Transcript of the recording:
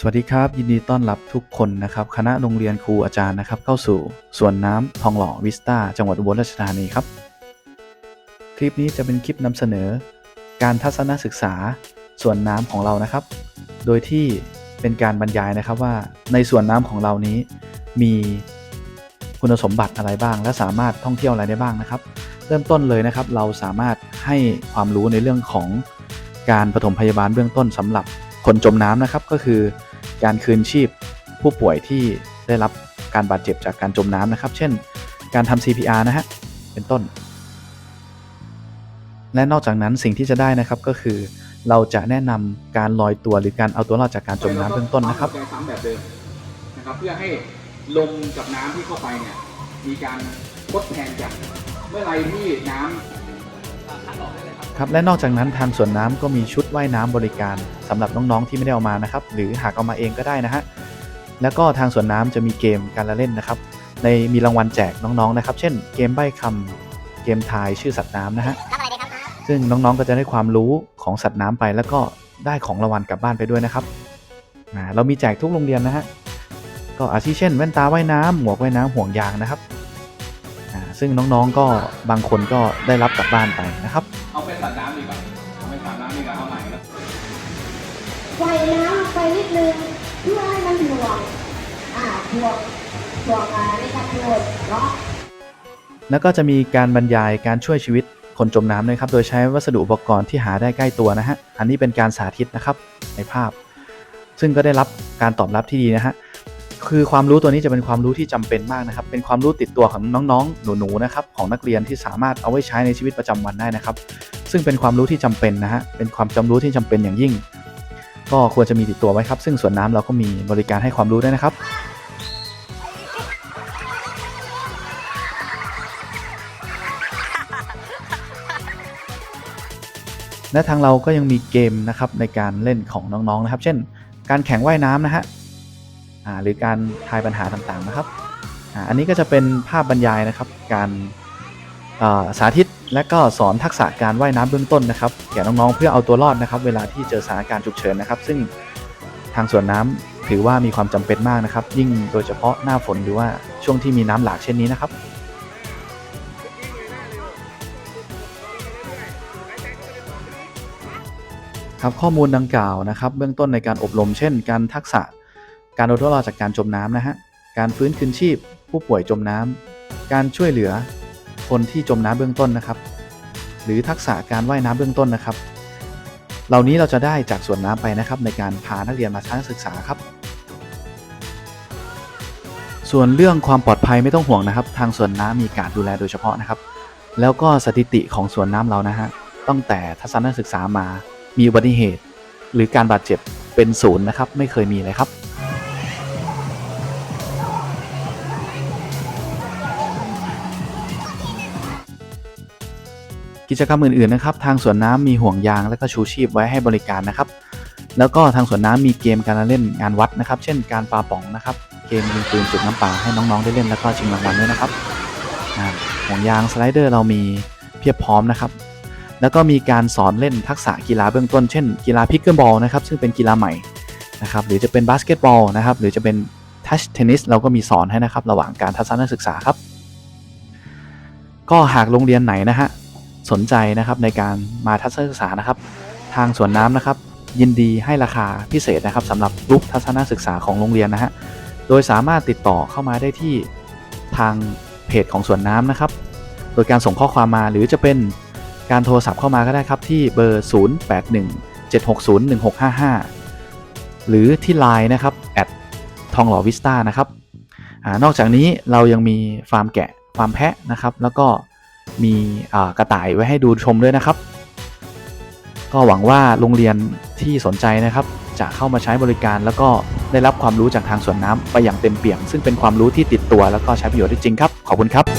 สวัสดีครับ ยินดีต้อนรับทุกคนนะครับ คณะโรงเรียนครูอาจารย์นะครับ เข้าสู่สวนน้ำทองหล่อวิสตาจังหวัดอุบลราชธานีครับ คลิปนี้จะเป็นคลิปนำเสนอ การทัศนศึกษาสวนน้ำของเรานะครับ โดยที่เป็นการบรรยายนะครับว่าในสวนน้ำของเรานี้มีคุณสมบัติอะไรบ้าง และสามารถท่องเที่ยวอะไรได้บ้างนะครับ เริ่มต้นเลยนะครับ เราสามารถให้ความรู้ในเรื่องของการปฐมพยาบาลเบื้องต้นสำหรับคนจมน้ำนะครับก็คือ การคืนชีพผู้ป่วยที่ได้รับการบาดเจ็บจากการจมน้ำนะครับ เช่น การทำ CPR นะฮะ เป็นต้น และนอกจากนั้นสิ่งที่จะได้นะครับก็คือ เราจะแนะนำการลอยตัวหรือการเอาตัวรอดจากการจมน้ำเบื้องต้นนะครับซ้ำแบบเดิมนะครับ เพื่อให้ลมกับน้ำที่เข้าไปเนี่ยมีการทดแทนกัน เมื่อไรที่น้ำ ครับและนอกจากนั้นทางสวนน้ำก็มีชุดว่ายน้ำบริการสำหรับน้องๆที่ไม่ได้เอามานะครับหรือหากเอามาเองก็ได้นะฮะแล้วก็ทางสวนน้ำจะมีเกมการละเล่นนะครับในมีรางวัลแจกน้องๆนะครับ เช่น เกมใบ้คำเกมทายชื่อสัตว์น้ำนะฮะซึ่งน้องๆก็จะได้ความรู้ของสัตว์น้ำไป แล้วก็ได้ของรางวัลกลับบ้านไปด้วยนะครับอ่าเรามีแจกทุกโรงเรียนนะฮะก็อาทิเช่น แว่นตาว่ายน้ำหมวกว่ายน้ำห่วงยางนะครับอ่าซึ่งน้องๆก็บางคนก็ได้รับกลับบ้านไปนะครับ เอาเป็นสัตว์น้ำดีกว่าเอาเป็นสัตว์น้ำดีกว่าเอาใหม่นะปล่อยน้ำลงไปนิดนึงเพื่อให้มันถ่วงอ่าถ่วงถ่วงอ่าในการโดดเนาะแล้วก็จะมีการบรรยายการช่วยชีวิตคนจมน้ำด้วยครับ โดยใช้วัสดุอุปกรณ์ที่หาได้ใกล้ตัวนะฮะ อันนี้เป็นการสาธิตนะครับในภาพ ซึ่งก็ได้รับการตอบรับที่ดีนะฮะ คือความรู้ตัวนี้จะเป็นความรู้ที่จำเป็นมากนะครับ เป็นความรู้ติดตัวของน้องๆ หนูๆ นะครับของนักเรียนที่สามารถเอาไว้ใช้ในชีวิตประจำวันได้นะครับ ซึ่งเป็นความรู้ที่จำเป็นนะฮะ เป็นความจำรู้ที่จำเป็นอย่างยิ่ง ก็ควรจะมีติดตัวไว้ครับ ซึ่งสวนน้ำเราก็มีบริการให้ความรู้ด้วยนะครับและทางเราก็ยังมีเกมนะครับในการเล่นของน้องๆนะครับ เช่น การแข่งว่ายน้ำนะฮะ หรือการทายปัญหาต่างๆนะครับอันนี้ก็จะเป็นภาพบรรยายนะครับ การสาธิตและก็สอนทักษะการว่ายน้ำเบื้องต้นนะครับแก่น้องๆเพื่อเอาตัวรอดนะครับ เวลาที่เจอสถานการณ์ฉุกเฉินนะครับ ซึ่งทางสวนน้ำถือว่ามีความจำเป็นมากนะครับ ยิ่งโดยเฉพาะหน้าฝนหรือว่าช่วงที่มีน้ำหลากเช่นนี้นะครับครับข้อมูลดังกล่าวนะครับ เบื้องต้นในการอบรมเช่น การทักษะ การเอาตัวรอดจากการจมน้ำนะฮะ การฟื้นคืนชีพ ผู้ป่วยจมน้ำ การช่วยเหลือคนที่จมน้ำเบื้องต้นนะครับ หรือทักษะการว่ายน้ำเบื้องต้นนะครับ เหล่านี้เราจะได้จากส่วนน้ำไปนะครับในการพานักเรียนมาทัศนศึกษาครับ ส่วนเรื่องความปลอดภัยไม่ต้องห่วงนะครับ ทางสวนน้ำมีการดูแลโดยเฉพาะนะครับ แล้วก็สถิติของสวนน้ำเรานะฮะตั้งแต่ทัศนศึกษามามีอุบัติเหตุ หรือการบาดเจ็บเป็นศูนย์นะครับ ไม่เคยมีเลยครับ กิจกรรมอื่นๆนะครับทางสวนน้ำมีห่วงยางและก็ชูชีพไว้ให้บริการนะครับ แล้วก็ทางสวนน้ำมีเกมการเล่นงานวัดนะครับ เช่นการปาป๋องนะครับ เกมยิงปืนจุดน้ำปลาให้น้องๆได้เล่นแล้วก็ชิงรางวัลด้วยนะครับห่วงยางสไลเดอร์เรามีเพียบพร้อมนะครับ แล้วก็มีการสอนเล่นทักษะกีฬาเบื้องต้นเช่นกีฬาพิกเกิลบอลนะครับซึ่งเป็นกีฬาใหม่นะครับหรือจะเป็นบาสเกตบอลนะครับหรือจะเป็นทัชเทนนิสเราก็มีสอนให้นะครับ ระหว่างการทัศนศึกษาครับ ก็หากโรงเรียนไหนนะฮะ สนใจนะครับในการมาทัศนศึกษานะครับ ทางสวนน้ำนะครับ ยินดีให้ราคาพิเศษนะครับสำหรับกลุ่มทัศนศึกษาของโรงเรียนนะฮะโดยสามารถติดต่อเข้ามาได้ที่ทางเพจของสวนน้ำนะครับ โดยการส่งข้อความมาหรือจะเป็นการโทรศัพท์เข้ามาก็ได้ครับที่เบอร์ 0817601655 หรือที่ Line นะครับแอดทองหล่อวิสตานะครับอนอกจากนี้เรายังมีฟาร์มแกะ ฟาร์มแพะนะครับ แล้วก็ มีกระต่ายไว้ให้ดูชมด้วยนะครับ ก็หวังว่าโรงเรียนที่สนใจนะครับ จะเข้ามาใช้บริการแล้วก็ได้รับความรู้จากทางสวนน้ำไปอย่างเต็มเปี่ยม ซึ่งเป็นความรู้ที่ติดตัวแล้วก็ใช้ประโยชน์ได้จริงครับ ขอบคุณครับ